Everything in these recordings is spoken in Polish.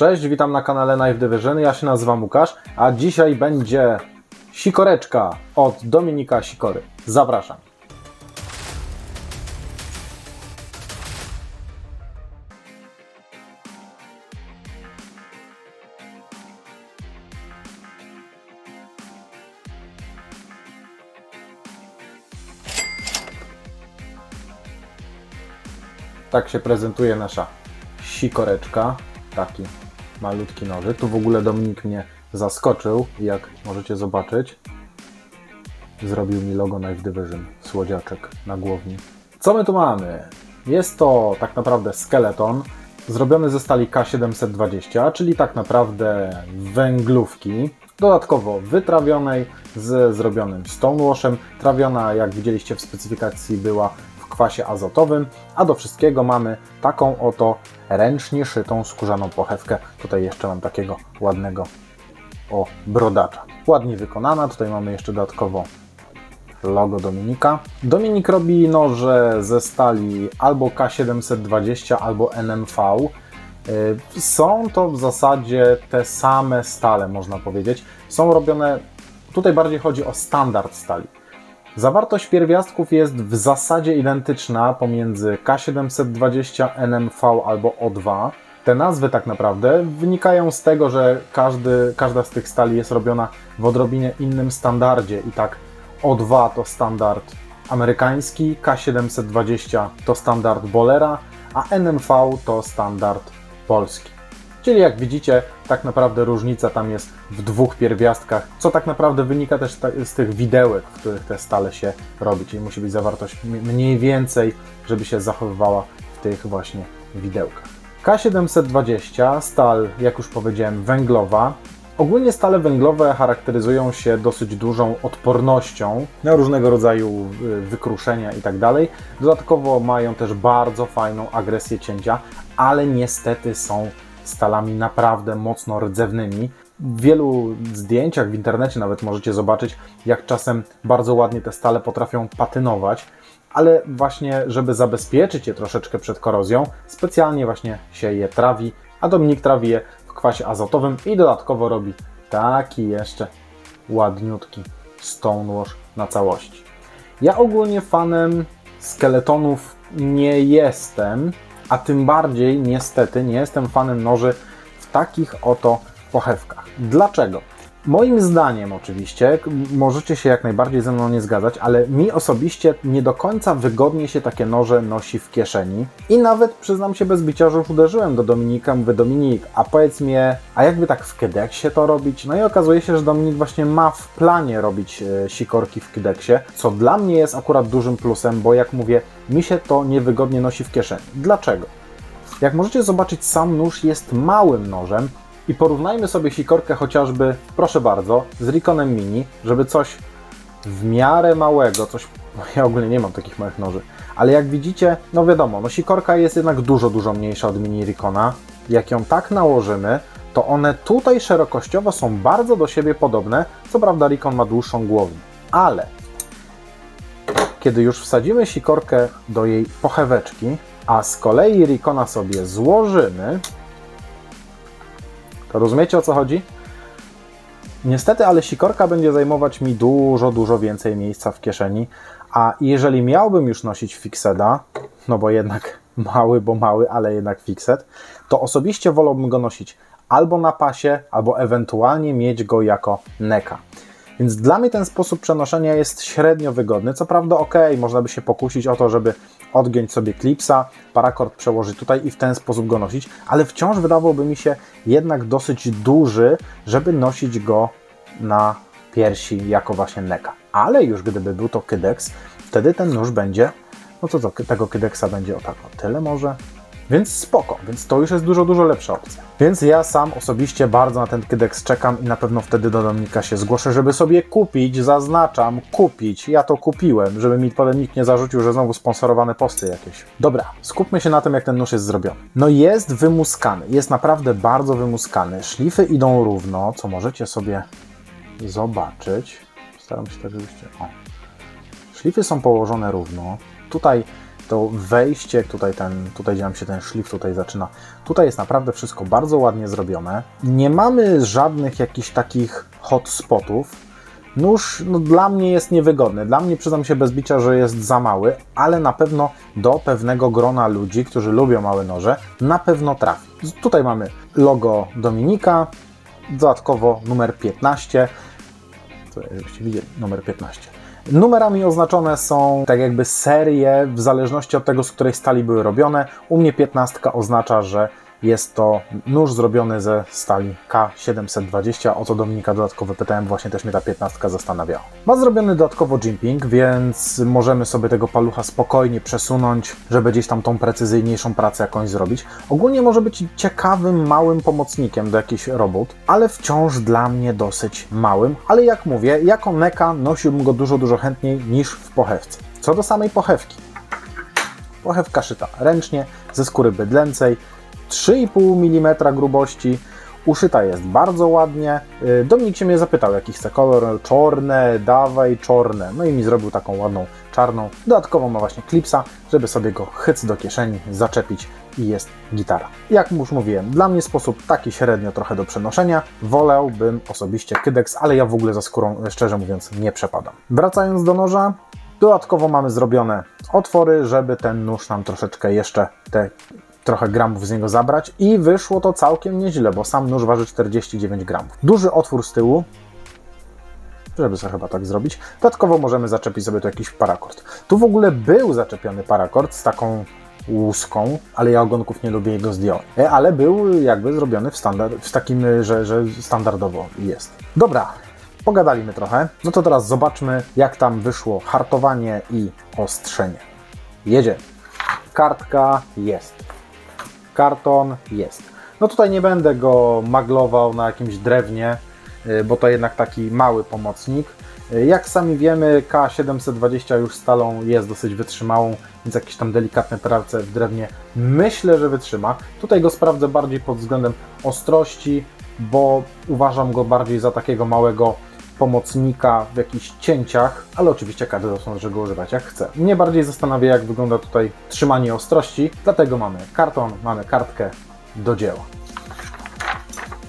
Cześć, witam na kanale Knife Division. Ja się nazywam Łukasz, a dzisiaj będzie sikoreczka od Dominika Sikory. Zapraszam. Tak się prezentuje nasza sikoreczka. Taki malutki nożyk. Tu w ogóle Dominik mnie zaskoczył, jak możecie zobaczyć. Zrobił mi logo Knife Division, słodziaczek na głowni. Co my tu mamy? Jest to tak naprawdę skeleton zrobiony ze stali K720, czyli tak naprawdę węglówki, dodatkowo wytrawionej z zrobionym stonewashem. Trawiona, jak widzieliście w specyfikacji, była kwasie azotowym, a do wszystkiego mamy taką oto ręcznie szytą skórzaną pochewkę. Tutaj jeszcze mam takiego ładnego o brodacza. Ładnie wykonana, tutaj mamy jeszcze dodatkowo logo Dominika. Dominik robi noże ze stali albo K720, albo NMV. Y, Są to w zasadzie te same stale, można powiedzieć. Są robione, tutaj bardziej chodzi o standard stali. Zawartość pierwiastków jest w zasadzie identyczna pomiędzy K720, NMV albo O2. Te nazwy tak naprawdę wynikają z tego, że każdy, każda z tych stali jest robiona w odrobinie innym standardzie i tak O2 to standard amerykański, K720 to standard Bolera, a NMV to standard polski. Czyli jak widzicie, tak naprawdę różnica tam jest w dwóch pierwiastkach, co tak naprawdę wynika też z tych widełek, w których te stale się robi. Czyli musi być zawartość mniej więcej, żeby się zachowywała w tych właśnie widełkach. K720, stal, jak już powiedziałem, węglowa. Ogólnie stale węglowe charakteryzują się dosyć dużą odpornością na różnego rodzaju y, wykruszenia i tak. Dodatkowo mają też bardzo fajną agresję cięcia, ale niestety są stalami naprawdę mocno rdzewnymi. W wielu zdjęciach w internecie nawet możecie zobaczyć, jak czasem bardzo ładnie te stale potrafią patynować, ale właśnie, żeby zabezpieczyć je troszeczkę przed korozją, specjalnie właśnie się je trawi, a Dominik trawi je w kwasie azotowym i dodatkowo robi taki jeszcze ładniutki stonewash na całości. Ja ogólnie fanem skeletonów nie jestem, a tym bardziej niestety nie jestem fanem noży w takich oto pochewkach. Dlaczego? Moim zdaniem oczywiście, możecie się jak najbardziej ze mną nie zgadzać, ale mi osobiście nie do końca wygodnie się takie noże nosi w kieszeni. I nawet przyznam się bez bicia, że już uderzyłem do Dominika, mówię Dominik, a powiedz mi, a jakby tak w Kydeksie to robić? No i okazuje się, że Dominik właśnie ma w planie robić e, sikorki w Kydeksie, co dla mnie jest akurat dużym plusem, bo jak mówię, mi się to niewygodnie nosi w kieszeni. Dlaczego? Jak możecie zobaczyć, sam nóż jest małym nożem i porównajmy sobie sikorkę chociażby, proszę bardzo, z Rikonem Mini, żeby coś w miarę małego, coś, no ja ogólnie nie mam takich małych noży, ale jak widzicie, no wiadomo, no sikorka jest jednak dużo, dużo mniejsza od Mini Rikona. Jak ją tak nałożymy, to one tutaj szerokościowo są bardzo do siebie podobne, co prawda Rikon ma dłuższą głowę, ale kiedy już wsadzimy sikorkę do jej pocheweczki, a z kolei Rikona sobie złożymy, to rozumiecie o co chodzi? Niestety, ale sikorka będzie zajmować mi dużo, dużo więcej miejsca w kieszeni, a jeżeli miałbym już nosić fixeda, no bo jednak mały, bo mały, ale jednak fixed, to osobiście wolałbym go nosić albo na pasie, albo ewentualnie mieć go jako neka. Więc dla mnie ten sposób przenoszenia jest średnio wygodny. Co prawda, ok, można by się pokusić o to, żeby odgiąć sobie klipsa, parakord przełożyć tutaj i w ten sposób go nosić, ale wciąż wydawałby mi się jednak dosyć duży, żeby nosić go na piersi jako właśnie neka. Ale już gdyby był to kydex, wtedy ten nóż będzie, no to co, tego kydeksa będzie o tak o tyle może, więc spoko, więc to już jest dużo, dużo lepsza opcja. Więc ja sam osobiście bardzo na ten Kydex czekam i na pewno wtedy do Dominika się zgłoszę, żeby sobie kupić, zaznaczam, kupić. Ja to kupiłem, żeby mi potem nikt nie zarzucił, że znowu sponsorowane posty jakieś. Dobra, skupmy się na tym, jak ten nóż jest zrobiony. No jest wymuskany, jest naprawdę bardzo wymuskany. Szlify idą równo, co możecie sobie zobaczyć. Staram się tak, żebyście... O. Szlify są położone równo. Tutaj to wejście, tutaj ten, tutaj gdzie się ten szlif tutaj zaczyna, tutaj jest naprawdę wszystko bardzo ładnie zrobione. Nie mamy żadnych jakichś takich hotspotów. Nóż no, dla mnie jest niewygodny. Dla mnie przyznam się bez bicia, że jest za mały, ale na pewno do pewnego grona ludzi, którzy lubią małe noże, na pewno trafi. Tutaj mamy logo Dominika, dodatkowo numer 15. Co, żebyście widzieli, numer 15. Numerami oznaczone są tak jakby serie, w zależności od tego, z której stali były robione. U mnie 15 oznacza, że jest to nóż zrobiony ze stali K720. O to Dominika dodatkowo pytałem, właśnie też mnie ta 15 zastanawiała. Ma zrobiony dodatkowo jimping, więc możemy sobie tego palucha spokojnie przesunąć, żeby gdzieś tam tą precyzyjniejszą pracę jakąś zrobić. Ogólnie może być ciekawym, małym pomocnikiem do jakichś robót, ale wciąż dla mnie dosyć małym. Ale jak mówię, jako neka nosiłbym go dużo, dużo chętniej niż w pochewce. Co do samej pochewki. Pochewka szyta ręcznie, ze skóry bydlęcej, 3,5 mm grubości. Uszyta jest bardzo ładnie. Y, Dominik się mnie zapytał, jaki chce kolor. Czarne, dawaj czarne. No i mi zrobił taką ładną czarną. Dodatkowo ma właśnie klipsa, żeby sobie go chyc do kieszeni, zaczepić i jest gitara. Jak już mówiłem, dla mnie sposób taki średnio trochę do przenoszenia. Wolałbym osobiście Kydex, ale ja w ogóle za skórą, szczerze mówiąc, nie przepadam. Wracając do noża, dodatkowo mamy zrobione otwory, żeby ten nóż nam troszeczkę jeszcze te trochę gramów z niego zabrać i wyszło to całkiem nieźle, bo sam nóż waży 49 gramów. Duży otwór z tyłu, żeby sobie chyba tak zrobić. Dodatkowo możemy zaczepić sobie tu jakiś parakord. Tu w ogóle był zaczepiony parakord z taką łuską, ale ja ogonków nie lubię i go zdjąłem. E, Ale był jakby zrobiony w, standard, w takim, że, że standardowo jest. Dobra, pogadaliśmy trochę. No to teraz zobaczmy, jak tam wyszło hartowanie i ostrzenie. Jedzie. Kartka jest. Karton jest. No tutaj nie będę go maglował na jakimś drewnie, y, bo to jednak taki mały pomocnik. Y, Jak sami wiemy, K720 już stalą jest dosyć wytrzymałą, więc jakieś tam delikatne prace w drewnie myślę, że wytrzyma. Tutaj go sprawdzę bardziej pod względem ostrości, bo uważam go bardziej za takiego małego pomocnika w jakichś cięciach, ale oczywiście każdy może go używać jak chce. Mnie bardziej zastanawia, jak wygląda tutaj trzymanie ostrości, dlatego mamy karton, mamy kartkę do dzieła.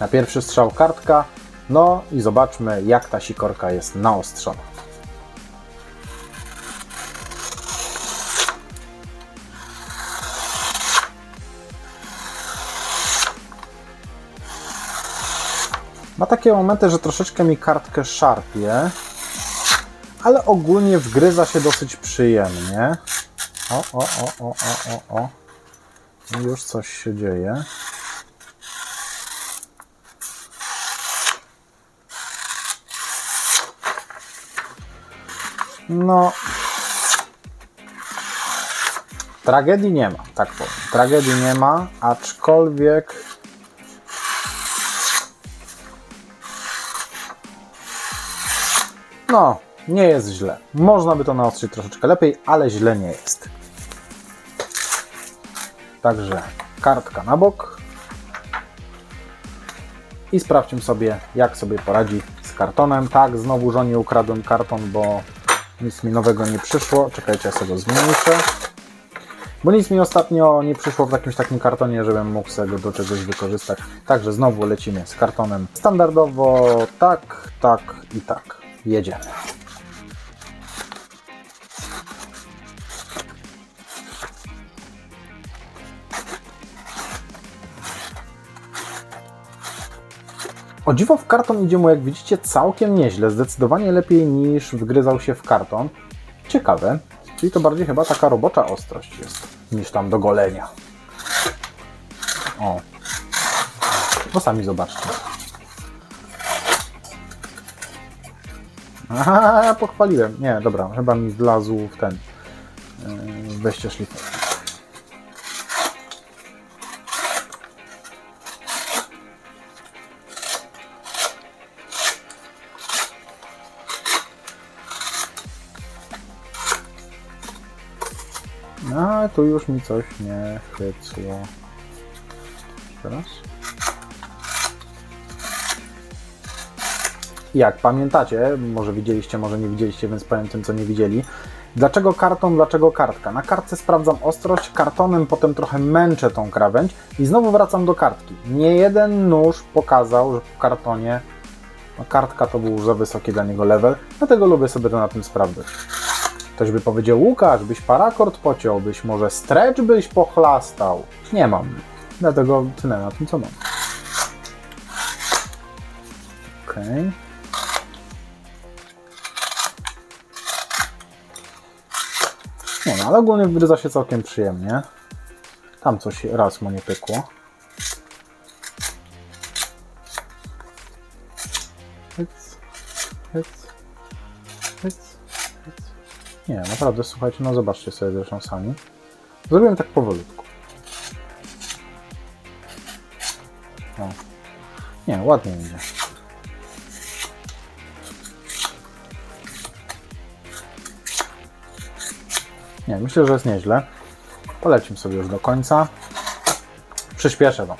Na pierwszy strzał kartka, no i zobaczmy, jak ta sikorka jest naostrzona. Ma takie momenty, że troszeczkę mi kartkę szarpie, ale ogólnie wgryza się dosyć przyjemnie. O, o, o, o, o, o, o. Już coś się dzieje. No. Tragedii nie ma, tak powiem. Tragedii nie ma, aczkolwiek No, nie jest źle. Można by to naostrzyć troszeczkę lepiej, ale źle nie jest. Także kartka na bok. I sprawdźmy sobie, jak sobie poradzi z kartonem. Tak, znowu żonie ukradłem karton, bo nic mi nowego nie przyszło. Czekajcie, ja sobie go zmniejszę. Bo nic mi ostatnio nie przyszło w jakimś takim kartonie, żebym mógł sobie do czegoś wykorzystać. Także znowu lecimy z kartonem standardowo. Tak, tak i tak. Jedziemy. O dziwo w karton idzie mu, jak widzicie, całkiem nieźle. Zdecydowanie lepiej niż wgryzał się w karton. Ciekawe. Czyli to bardziej chyba taka robocza ostrość jest, niż tam do golenia. O. No sami zobaczcie. Aha, pochwaliłem. Nie, dobra, chyba mi wlazł w ten w wejście szlifu. No, tu już mi coś nie chycło. Teraz? Jak pamiętacie, może widzieliście, może nie widzieliście, więc powiem tym, co nie widzieli. Dlaczego karton, dlaczego kartka? Na kartce sprawdzam ostrość, kartonem potem trochę męczę tą krawędź i znowu wracam do kartki. Nie jeden nóż pokazał, że po kartonie no kartka to był już za wysoki dla niego level, dlatego lubię sobie to na tym sprawdzać. Ktoś by powiedział, Łukasz, byś parakord pociął, byś może stretch byś pochlastał. Nie mam, dlatego tyle na tym, co mam. Okej. Nie no, ale ogólnie wgryza się całkiem przyjemnie. Tam coś raz mu nie pykło. Nie, naprawdę, słuchajcie, no zobaczcie sobie zresztą sami. Zrobiłem tak powolutku. O. Nie, ładnie idzie. Nie, myślę, że jest nieźle. Polecimy sobie już do końca. Przyspieszę Wam.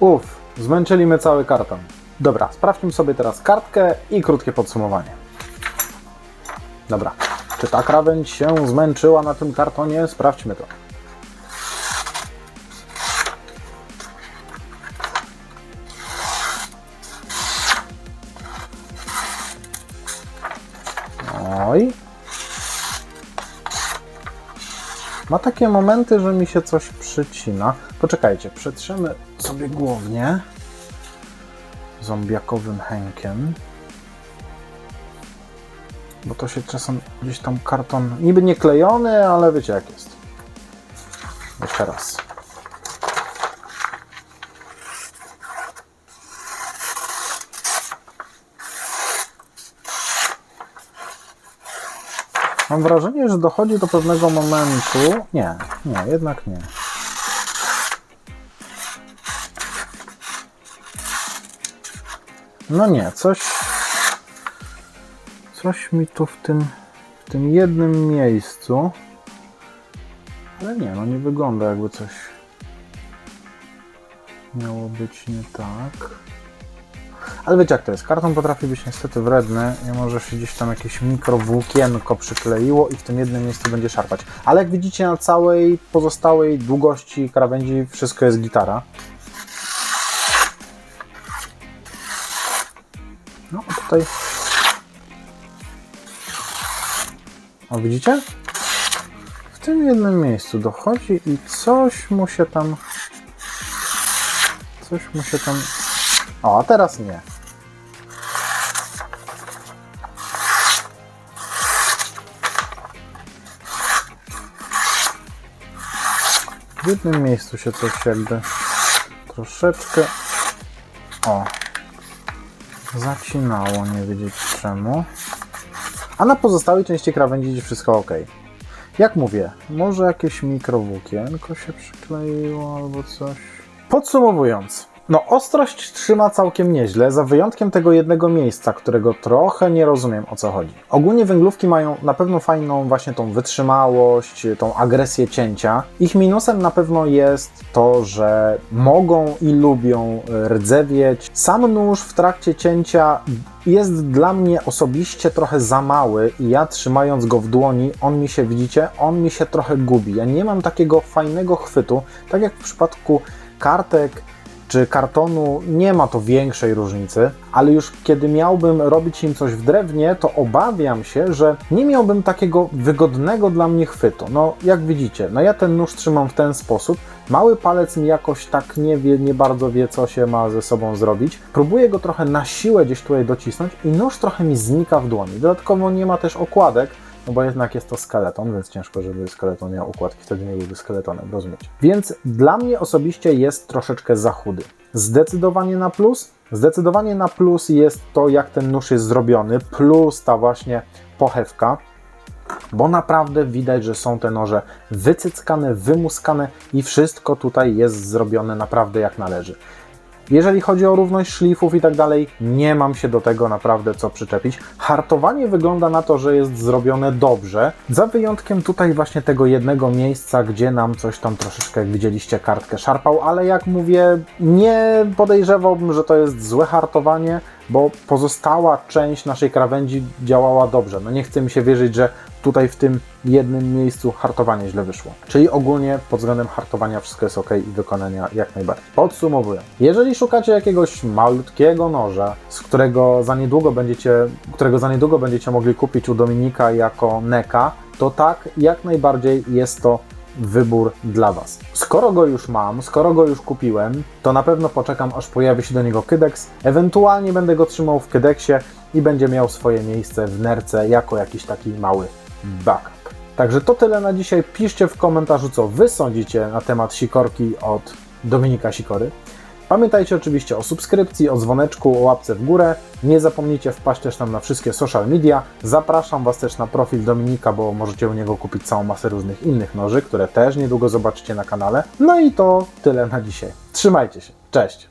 Uff, zmęczyli mnie cały karton. Dobra, sprawdźmy sobie teraz kartkę i krótkie podsumowanie. Dobra, czy ta krawędź się zmęczyła na tym kartonie? Sprawdźmy to. Oj. Ma takie momenty, że mi się coś przycina. Poczekajcie, przetrzemy sobie głownie zombiakowym hękiem. Bo to się czasem gdzieś tam karton niby nie klejony, ale wiecie jak jest. Jeszcze raz. Mam wrażenie, że dochodzi do pewnego momentu. Nie, nie, jednak nie. No nie, coś. Coś mi tu w tym, w tym jednym miejscu. Ale nie, no nie wygląda jakby coś miało być nie tak. Ale wiecie jak to jest, karton potrafi być niestety wredny i może się gdzieś tam jakieś mikrowłókienko przykleiło i w tym jednym miejscu będzie szarpać. Ale jak widzicie na całej pozostałej długości krawędzi wszystko jest gitara. No tutaj... O widzicie? W tym jednym miejscu dochodzi i coś mu się tam... Coś mu się tam... O, a teraz nie. W jednym miejscu się coś jakby troszeczkę o zacinało, nie wiedzieć czemu. A na pozostałej części krawędzi wszystko ok. Jak mówię, może jakieś mikrowłókienko się przykleiło albo coś. Podsumowując, no ostrość trzyma całkiem nieźle, za wyjątkiem tego jednego miejsca, którego trochę nie rozumiem o co chodzi. Ogólnie węglówki mają na pewno fajną właśnie tą wytrzymałość, tą agresję cięcia. Ich minusem na pewno jest to, że mogą i lubią rdzewieć. Sam nóż w trakcie cięcia jest dla mnie osobiście trochę za mały i ja trzymając go w dłoni, on mi się, widzicie, on mi się trochę gubi. Ja nie mam takiego fajnego chwytu, tak jak w przypadku kartek czy kartonu nie ma to większej różnicy, ale już kiedy miałbym robić im coś w drewnie, to obawiam się, że nie miałbym takiego wygodnego dla mnie chwytu. No, jak widzicie, no ja ten nóż trzymam w ten sposób. Mały palec mi jakoś tak nie wie, nie bardzo wie, co się ma ze sobą zrobić. Próbuję go trochę na siłę gdzieś tutaj docisnąć i nóż trochę mi znika w dłoni. Dodatkowo nie ma też okładek, no bo jednak jest to skeleton, więc ciężko, żeby skeleton miał układki, wtedy nie byłby skeletonem, rozumiecie. Więc dla mnie osobiście jest troszeczkę za chudy. Zdecydowanie na plus. Zdecydowanie na plus jest to, jak ten nóż jest zrobiony, plus ta właśnie pochewka, bo naprawdę widać, że są te noże wycyckane, wymuskane i wszystko tutaj jest zrobione naprawdę jak należy. Jeżeli chodzi o równość szlifów i tak dalej, nie mam się do tego naprawdę co przyczepić. Hartowanie wygląda na to, że jest zrobione dobrze, za wyjątkiem tutaj właśnie tego jednego miejsca, gdzie nam coś tam troszeczkę, jak widzieliście, kartkę szarpał, ale jak mówię, nie podejrzewałbym, że to jest złe hartowanie, bo pozostała część naszej krawędzi działała dobrze. No nie chce mi się wierzyć, że tutaj w tym jednym miejscu hartowanie źle wyszło. Czyli ogólnie pod względem hartowania wszystko jest ok i wykonania jak najbardziej. Podsumowując, jeżeli szukacie jakiegoś malutkiego noża, z którego za niedługo będziecie, którego za niedługo będziecie mogli kupić u Dominika jako neka, to tak, jak najbardziej jest to wybór dla Was. Skoro go już mam, skoro go już kupiłem, to na pewno poczekam, aż pojawi się do niego Kydex. Ewentualnie będę go trzymał w Kydeksie i będzie miał swoje miejsce w nerce jako jakiś taki mały backup. Także to tyle na dzisiaj. Piszcie w komentarzu, co Wy sądzicie na temat sikorki od Dominika Sikory. Pamiętajcie oczywiście o subskrypcji, o dzwoneczku, o łapce w górę. Nie zapomnijcie wpaść też tam na wszystkie social media. Zapraszam Was też na profil Dominika, bo możecie u niego kupić całą masę różnych innych noży, które też niedługo zobaczycie na kanale. No i to tyle na dzisiaj. Trzymajcie się. Cześć!